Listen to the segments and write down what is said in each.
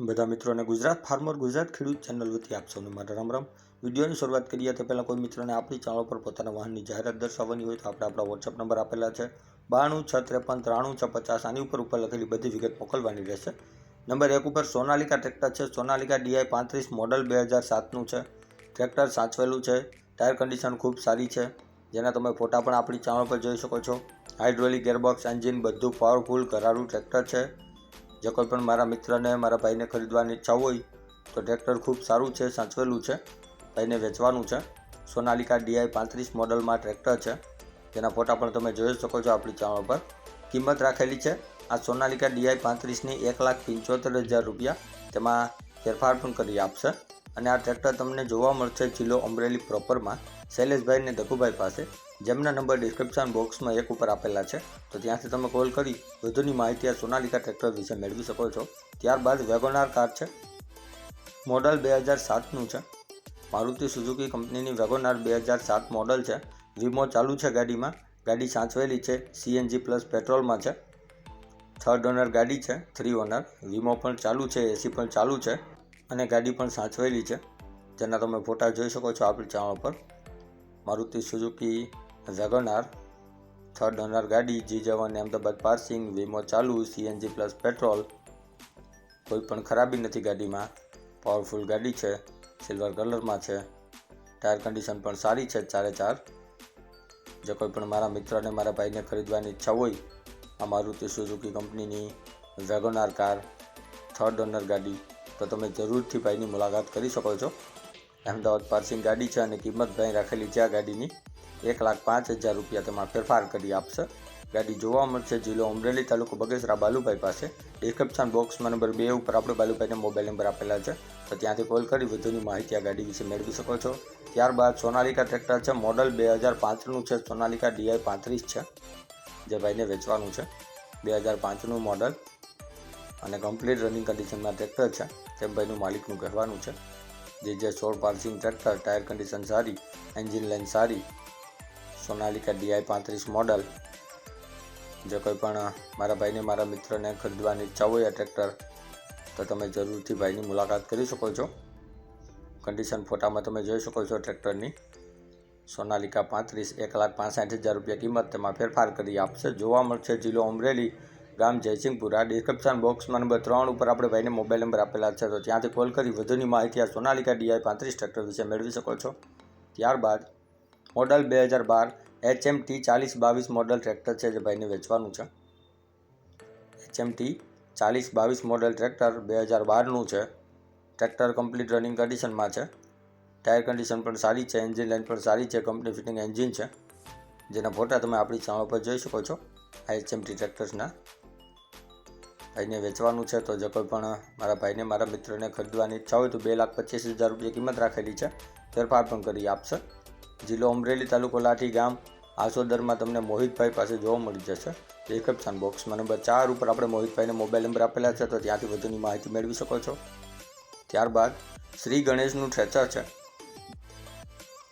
બધા મિત્રોને ગુજરાત ફાર્મર ગુજરાત ખેડૂત ચેનલ વતી આપ સૌને મારા રામ રામ. વિડીયોની શરૂઆત કરીએ તે પહેલાં કોઈ મિત્રોને આપણી ચેનલ પર પોતાના વાહનની જાહેરાત દર્શાવવાની હોય તો આપણે આપણા વોટ્સઅપ નંબર આપેલા છે. બાણું છ ત્રેપન ત્રાણું છ પચાસ આની ઉપર ઉપર લખેલી બધી વિગત મોકલવાની રહેશે. નંબર એક ઉપર સોનાલિકા ટ્રેક્ટર છે. સોનાલિકા ડીઆઈ પાંત્રીસ મોડલ બે હજાર સાતનું છે. ટ્રેક્ટર સાચવેલું છે. ટાયર કન્ડિશન ખૂબ સારી છે. જેના તમે ફોટા પણ આપણી ચેનલ પર જોઈ શકો છો. હાઇડ્રોલિક ગેરબોક્સ એન્જિન બધું પાવરફુલ કરારું ટ્રેક્ટર છે. જે કોઈ પણ મારા મિત્રને, મારા ભાઈને ખરીદવાની ઈચ્છા હોય, તો ટ્રેક્ટર ખૂબ સારું છે, સાચવેલું છે, ભાઈને વેચવાનું છે. સોનાલિકા ડીઆઈ પાંત્રીસ મોડલમાં ટ્રેક્ટર છે. તેના ફોટા પણ તમે જોઈ શકો છો આપણી ચેનલ પર. કિંમત રાખેલી છે. આ સોનાલિકા ડીઆઈ પાંત્રીસની એક લાખ પંચોતેર હજાર રૂપિયા. તેમાં ફેરફાર પણ કરી આપશે. અને આ ટ્રેક્ટર તમને જોવા મળશે જિલ્લો અમરેલી પ્રોપરમાં શૈલેષભાઈ ને દખુભાઈ પાસે. જેમના નંબર ડિસ્ક્રિપ્શન બોક્સમાં એક ઉપર આપેલા છે. તો ત્યાંથી તમે કોલ કરી, વધુની માહિતી આ સોનાલિકા ટ્રેક્ટર વિશે મેળવી શકો છો. ત્યારબાદ વેગોનાર કાર છે. મોડલ બે હજાર સાતનું છે. મારુતિ સુઝુકી કંપનીની વેગોનાર બે હજાર સાત મોડલ છે. વીમો ચાલુ છે ગાડીમાં. ગાડી સાચવેલી છે. સીએનજી પ્લસ પેટ્રોલમાં છે. થર્ડ ઓનર ગાડી છે. થ્રી ઓનર વીમો પણ ચાલુ છે. એસી પણ ચાલુ છે. અને ગાડી પણ સાચવેલી છે. જેના તમે ફોટા જોઈ શકો છો આપણી ચેનલ પર. Maruti Suzuki WagonR third owner ગાડી જી જવાન અમદાવાદ પાર્સિંગ વીમો ચાલુ, સીએનજી પ્લસ પેટ્રોલ. કોઈ પણ ખરાબી નથી ગાડીમાં. પાવરફુલ ગાડી છે, સિલ્વર કલરમાં છે. ટાયર કન્ડિશન પણ સારી છે, ચારે ચાર. જે કોઈ પણ મારા મિત્રને મારા ભાઈને ખરીદવાની ઈચ્છા હોય આ મારુતિ સુઝુકી કંપનીની વેગોનાર કાર, થર્ડ ઓનર ગાડી, તો તમે જરૂરથી ભાઈની મુલાકાત કરી શકો છો. અમદાવાદ પાર્સિંગ ગાડી છે અને કિંમત ભાઈ રાખેલી છે આ ગાડીની. એક લાખ પાંચ હજાર રૂપિયા તેમાં ફેરફાર કરી આપશે. ગાડી જોવા મળશે, જિલ્લો અમરેલી તાલુકો બગસરા બાલુભાઈ પાસે. ડિસ્ક્રિપ્શન બોક્સમાં નંબર બે ઉપર આપણે બાલુભાઈને મોબાઈલ નંબર આપેલા છે. તો ત્યાંથી કોલ કરી વધુની માહિતી આ ગાડી વિશે મેળવી શકો છો. ત્યારબાદ સોનાલિકા ટ્રેક્ટર છે, મોડલ બે હજાર પાંચનું છે. સોનાલિકા ડીઆઈ પાંત્રીસ છે, જે ભાઈને વેચવાનું છે. બે હજાર પાંચનું મોડલ અને કમ્પ્લીટ રનિંગ કન્ડિશનમાં ટ્રેક્ટર છે. તેમ ભાઈનું માલિકનું કહેવાનું છે. જે જે સોળ પાર્સિંગ ટ્રેક્ટર, ટાયર કન્ડિશન સારી, એન્જિન લાઇન સારી સોનાલિકા ડીઆઈ પાંત્રીસ મોડલ જે કોઈ પણ મારા ભાઈને, મારા મિત્રને ખરીદવાની ઈચ્છા હોય ટ્રેક્ટર તો તમે જરૂરથી ભાઈની મુલાકાત કરી શકો છો. કન્ડિશન ફોટામાં તમે જોઈ શકો છો ટ્રેક્ટરની સોનાલિકા પાંત્રીસ, એક લાખ પાંસઠ હજાર રૂપિયા કિંમત તેમાં ફેરફાર કરી આપશે. જોવા મળશે જિલ્લો અમરેલી, ગામ જયસિંહપુરા. ડિસ્ક્રિપ્શન બોક્સમાં નંબર ત્રણ ઉપર આપણે ભાઈને મોબાઈલ નંબર આપેલા છે, તો ત્યાંથી કોલ કરી વધુની માહિતી આ સોનાલિકા ડીઆઈ પાંત્રીસ ટ્રેક્ટર વિશે મેળવી શકો છો. ત્યારબાદ મોડલ બે હજાર બાર એચએમટી ચાલીસ બાવીસ મોડલ ટ્રેક્ટર છે જે ભાઈને વેચવાનું છે. એચએમટી ચાલીસ બાવીસ મોડલ ટ્રેક્ટર બે હજાર બારનું છે. ટ્રેક્ટર કમ્પ્લીટ રનિંગ કન્ડિશનમાં છે. ટાયર કન્ડિશન પણ સારી છે, એન્જિન લાઇન પણ સારી છે, કંપની ફિટિંગ એન્જિન છે. જેના ફોટા તમે આપણી ચેનલ પર જોઈ શકો છો. આ એચએમટી ટ્રેક્ટર્સના. ભાઈને વેચવાનું છે તો જે કોઈ પણ મારા ભાઈને, મારા મિત્રને ખરીદવાની ઈચ્છા હોય તો બે લાખ પચીસ હજાર રૂપિયા કિંમત રાખેલી છે. ફેરફાર પણ કરી આપશે. જિલ્લો અમરેલી તાલુકો લાઠી ગામ, આસોદરમાં તમને મોહિતભાઈ પાસે જોવા મળી જશે. રિસેપ્શન બોક્સમાં નંબર ચાર ઉપર આપણે મોહિતભાઈને મોબાઈલ નંબર આપેલા છે, તો ત્યાંથી વધુની માહિતી મેળવી શકો છો. ત્યારબાદ શ્રી ગણેશનું ટ્રેચર છે.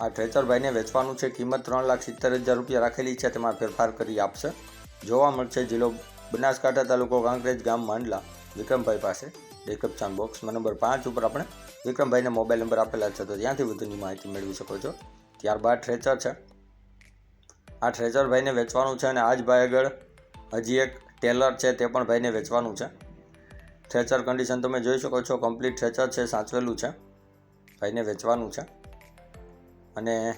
આ ઠેચરભાઈને વેચવાનું છે, કિંમત ત્રણ લાખ સિત્તેર હજાર રૂપિયા રાખેલી છે, તેમાં ફેરફાર કરી આપશે. જોવા મળશે જિલ્લો બનાસકાંઠા તાલુકો કાંકરેજ ગામ માંડલા, વિક્રમભાઈ પાસે. રિસેપ્શન બોક્સમાં નંબર પાંચ ઉપર આપણે વિક્રમભાઈને મોબાઈલ નંબર આપેલા છે, તો ત્યાંથી વધુની માહિતી મેળવી શકો છો. ત્યારબાદ ટ્રેચર છે. આ ટ્રેચર ભાઈને વેચવાનું છે અને આ જ ભાઈ આગળ હજી એક ટેલર છે તે પણ ભાઈને વેચવાનું છે. ટ્રેચર કન્ડિશન તમે જોઈ શકો છો કમ્પ્લીટ ટ્રેચર છે, સાચવેલું છે. ભાઈને વેચવાનું છે. અને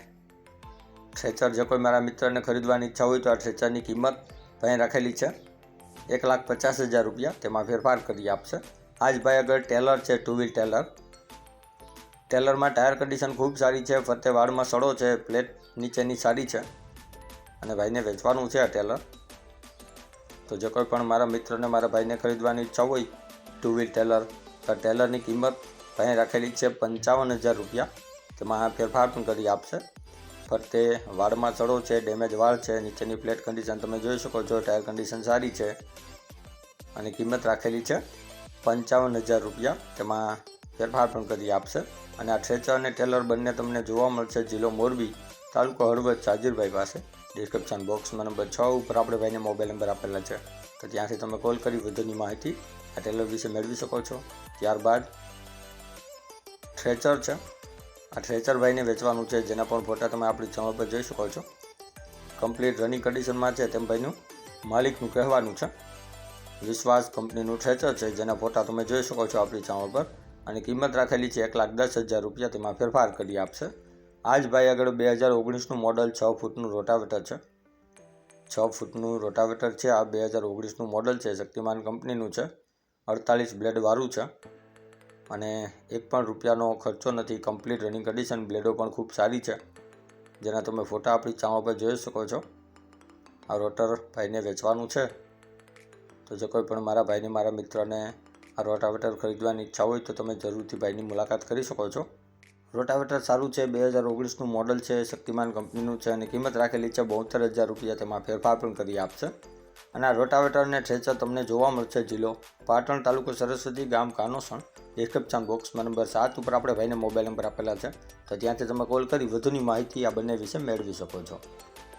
ટ્રેચર જે કોઈ મારા મિત્રને ખરીદવાની ઈચ્છા હોય તો આ ટ્રેચરની કિંમત ભાઈ રાખેલી છે. એક લાખ પચાસ હજાર રૂપિયા. તેમાં ફેરફાર કરી આપશે. આ જ ભાઈ આગળ ટેલર છે ટુ વ્હીલ ટેલર. ટેલરમાં ટાયર કન્ડિશન ખૂબ સારી છે, ફરતે વાળમાં સડો છે, પ્લેટ નીચેની સારી છે. અને ભાઈને વેચવાનું છે આ ટેલર. તો જે કોઈ પણ મારા મિત્રને, મારા ભાઈને ખરીદવાની ઈચ્છા હોય ટુ વ્હીલ ટેલર, તો ટેલરની કિંમત ભાઈ રાખેલી છે પંચાવન હજાર રૂપિયા. તેમાં ફેરફાર પણ કરી આપશે. ફરતે વાળમાં સડો છે, ડેમેજ વાળ છે, નીચેની પ્લેટ કન્ડિશન તમે જોઈ શકો છો, ટાયર કન્ડિશન સારી છે. અને કિંમત રાખેલી છે પંચાવન હજાર રૂપિયા. તેમાં ફેરફાર પણ કરી આપશે. અને આ ટ્રેચર અને ટેલર બંને તમને જોવા મળશે જિલ્લો મોરબી, તાલુકો હળવદ સાજીરભાઈ પાસે. ડિસ્ક્રિપ્શન બોક્સમાં નંબર છ ઉપર આપણે ભાઈને મોબાઈલ નંબર આપેલા છે. તો ત્યાંથી તમે કોલ કરી વધુની માહિતી આ ટેલર વિશે મેળવી શકો છો. ત્યારબાદ થ્રેચર છે. આ થ્રેચર ભાઈને વેચવાનું છે, જેના પણ ફોટા તમે આપણી ચેનલ પર જોઈ શકો છો. કમ્પ્લીટ રનિંગ કન્ડિશનમાં છે તેમ ભાઈનું માલિકનું કહેવાનું છે. વિશ્વાસ કંપનીનું થ્રેચર છે, જેના ફોટા તમે જોઈ શકો છો આપણી ચેનલ પર. અને કિંમત રાખેલી છે એક લાખ દસ હજાર રૂપિયા. તેમાં ફેરફાર કરી આપશે. આ જ ભાઈ આગળ બે હજાર ઓગણીસનું મોડલ છ ફૂટનું રોટાવેટર છે. છ ફૂટનું રોટાવેટર છે. આ બે હજાર ઓગણીસનું મોડલ છે. શક્તિમાન કંપનીનું છે. અડતાલીસ બ્લેડવાળું છે. અને એક પણ રૂપિયાનો ખર્ચો નથી. કમ્પ્લીટ રનિંગ કન્ડિશન બ્લેડો પણ ખૂબ સારી છે. જેના તમે ફોટા આપણી ચાવા પર જોઈ શકો છો. આ રોટર ભાઈને વેચવાનું છે. તો જો કોઈ પણ મારા ભાઈને, મારા મિત્રને આ રોટાવેટર ખરીદવાની ઈચ્છા હોય તો તમે જરૂરથી ભાઈની મુલાકાત કરી શકો છો. રોટાવેટર સારું છે, બે હજાર ઓગણીસનું મોડલ છે, શક્તિમાન કંપનીનું છે અને કિંમત રાખેલી છે બોતેર હજાર રૂપિયા. તેમાં ફેરફાર પણ કરી આપશે અને આ રોટાવેટરને ઠેચર તમને જોવા મળશે જિલ્લો પાટણ તાલુકો સરસ્વતી ગામ કાનોસણ. ડિસ્ક્રિપ્શન બોક્સમાં નંબર સાત ઉપર આપણે ભાઈને મોબાઈલ નંબર આપેલા છે. તો ત્યાંથી તમે કોલ કરી વધુની માહિતી આ બંને વિશે મેળવી શકો છો.